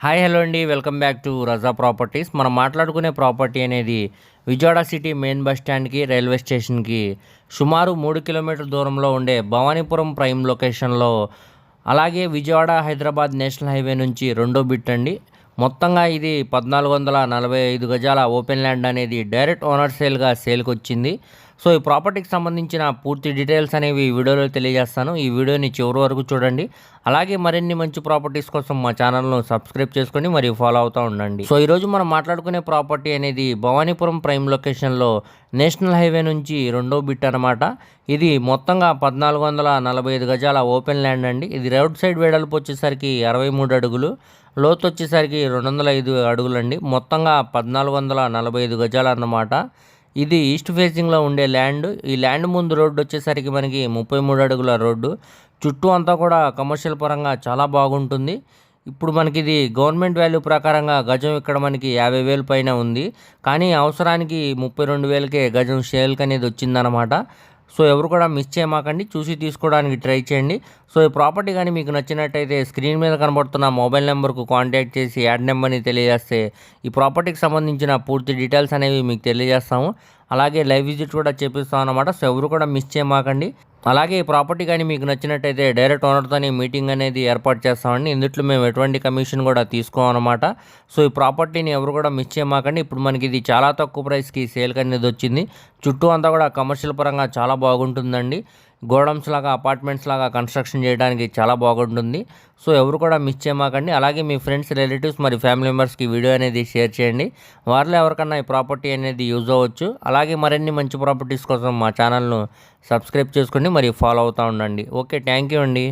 Hi hello అండి. Welcome back to Raza properties. మనం మాట్లాడుకునే ప్రాపర్టీ అనేది విజయవాడ సిటీ మెయిన్ బస్ స్టాండ్కి రైల్వే స్టేషన్కి సుమారు మూడు కిలోమీటర్ల దూరంలో ఉండే భవానీపురం ప్రైమ్ లొకేషన్లో అలాగే విజయవాడ హైదరాబాద్ నేషనల్ హైవే నుంచి రెండో బిట్ అండి. మొత్తంగా ఇది పద్నాలుగు వందల నలభై ఐదు గజాల ఓపెన్ ల్యాండ్ అనేది డైరెక్ట్ ఓనర్ సేల్గా సేల్కి వచ్చింది సో ఈ ప్రాపర్టీకి సంబంధించిన పూర్తి డీటెయిల్స్ అనేవి ఈ వీడియోలో తెలియజేస్తాను. ఈ వీడియోని చివరి వరకు చూడండి. అలాగే మరిన్ని మంచి ప్రాపర్టీస్ కోసం మా ఛానల్ను సబ్స్క్రైబ్ చేసుకొని మరియు ఫాలో అవుతూ ఉండండి. సో ఈరోజు మనం మాట్లాడుకునే ప్రాపర్టీ అనేది భవానీపురం ప్రైమ్ లొకేషన్లో నేషనల్ హైవే నుంచి రెండో బిట్ అనమాట ఇది మొత్తంగా పద్నాలుగు వందల నలభై ఐదు గజాల ఓపెన్ ల్యాండ్ అండి. ఇది రోడ్ సైడ్ వెడల్పు వచ్చేసరికి అరవై మూడు అడుగులు లోతు వచ్చేసరికి రెండు వందల ఐదు అడుగులండి. మొత్తంగా పద్నాలుగు వందల నలభై ఐదు గజాలు అన్నమాట. ఇది ఈస్ట్ ఫేసింగ్లో ఉండే ల్యాండ్. ఈ ల్యాండ్ ముందు రోడ్డు వచ్చేసరికి మనకి ముప్పై మూడు అడుగుల రోడ్డు. చుట్టూ అంతా కూడా కమర్షియల్ పరంగా చాలా బాగుంటుంది. ఇప్పుడు మనకి ఇది గవర్నమెంట్ వాల్యూ ప్రకారంగా గజం ఇక్కడ మనకి యాభై వేల పైన ఉంది. కానీ అవసరానికి ముప్పై రెండు వేలకే గజం సేల్కి అనేది వచ్చిందనమాట. సో ఎవరు కూడా మిస్ చేయమాకండి. చూసి తీసుకోవడానికి ట్రై చేయండి. సో ఈ ప్రాపర్టీ కానీ మీకు నచ్చినట్టయితే స్క్రీన్ మీద కనబడుతున్న మొబైల్ నెంబర్కు కాంటాక్ట్ చేసి యాడ్ నెంబర్ని తెలియజేస్తే ఈ ప్రాపర్టీకి సంబంధించిన పూర్తి డీటెయిల్స్ అనేవి మీకు తెలియజేస్తాము. అలాగే లైవ్ విజిట్ కూడా చేపిస్తాం అనమాట సో ఎవరు కూడా మిస్ చేయమాకండి. అలాగే ఈ ప్రాపర్టీ కానీ మీకు నచ్చినట్టయితే డైరెక్ట్ ఓనర్తోని మీటింగ్ అనేది ఏర్పాటు చేస్తామండి. ఇందుట్లో మేము ఎటువంటి కమిషన్ కూడా తీసుకోమన్నమాట. సో ఈ ప్రాపర్టీని ఎవరు కూడా మిస్ చేయమాకండి. ఇప్పుడు మనకి ఇది చాలా తక్కువ ప్రైస్కి సేల్ అనేది వచ్చింది చుట్టూ అంతా కూడా కమర్షియల్ పరంగా చాలా బాగుంటుందండి. గోడమ్స్ లాగా అపార్ట్మెంట్స్ లాగా కన్స్ట్రక్షన్ చేయడానికి చాలా బాగుంటుంది. సో ఎవరు కూడా మిస్ చేయమాకండి. అలాగే మీ ఫ్రెండ్స్ రిలేటివ్స్ మరి ఫ్యామిలీ మెంబర్స్కి వీడియో అనేది షేర్ చేయండి. వారిలో ఎవరికన్నా ఈ ప్రాపర్టీ అనేది యూజ్ అవ్వచ్చు. అలాగే మరిన్ని మంచి ప్రాపర్టీస్ కోసం మా ఛానల్ను సబ్స్క్రైబ్ చేసుకోండి మరి ఫాలో అవుతూ ఉండండి. ఓకే థ్యాంక్ యూ అండి.